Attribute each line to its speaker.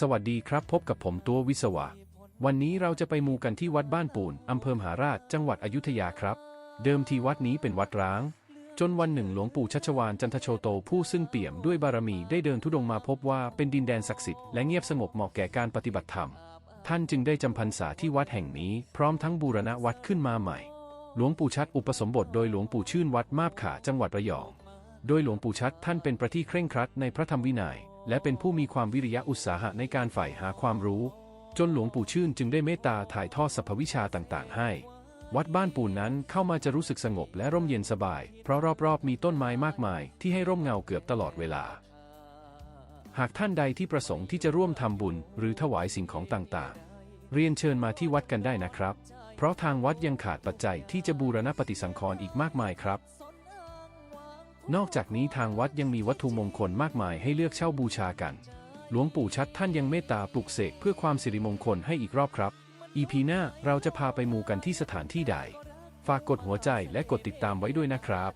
Speaker 1: สวัสดีครับพบกับผมตัววิศวะ วันนี้เราจะไปมูกันที่วัดบ้านปูนอำเภอมหาราชจังหวัดอยุธยาครับ เดิมทีวัดนี้เป็นวัดร้าง จนวันหนึ่งหลวงปู่ชัชวานจันทโชโตผู้ซึ่งเปี่ยมด้วยบารมีได้เดินทุดงมาพบว่าเป็นดินแดนศักดิ์สิทธิ์และเงียบสงบเหมาะแก่การปฏิบัติธรรม ท่านจึงได้จำพรรษาที่วัดแห่งนี้พร้อมทั้งบูรณะวัดขึ้นมาใหม่ หลวงปู่ชัดอุปสมบทโดยหลวงปู่ชื่นวัดมาบขาจังหวัดระยอง โดยหลวงปู่ชัดท่านเป็นประที่เคร่งครัดในพระธรรมวินัย และเป็นผู้มีความวิริยะอุตสาหะในการใฝ่หาความรู้ จนหลวงปู่ชื่นจึงได้เมตตาถ่ายทอดสรรพวิชาต่างๆ ให้ วัดบ้านปูนนั้นเข้ามาจะรู้สึกสงบและร่มเย็นสบาย เพราะรอบๆ มีต้นไม้มากมาย ที่ให้ร่มเงาเกือบตลอดเวลา หากท่านใดที่ประสงค์ที่จะร่วมทำบุญ หรือถวายสิ่งของต่างๆ เรียนเชิญมาที่วัดกันได้นะครับ เพราะทางวัดยังขาดปัจจัยที่จะบูรณปฏิสังขรณ์อีกมากมายครับ นอกจากนี้ทางวัดยังมีวัตถุมงคลมากมายให้เลือกเช่าบูชากัน หลวงปู่ชัดท่านยังเมตตาปลุกเสกเพื่อความสิริมงคลให้อีกรอบครับ อีพีหน้าเราจะพาไปมูกันที่สถานที่ใด ฝากกดหัวใจและกดติดตามไว้ด้วยนะครับ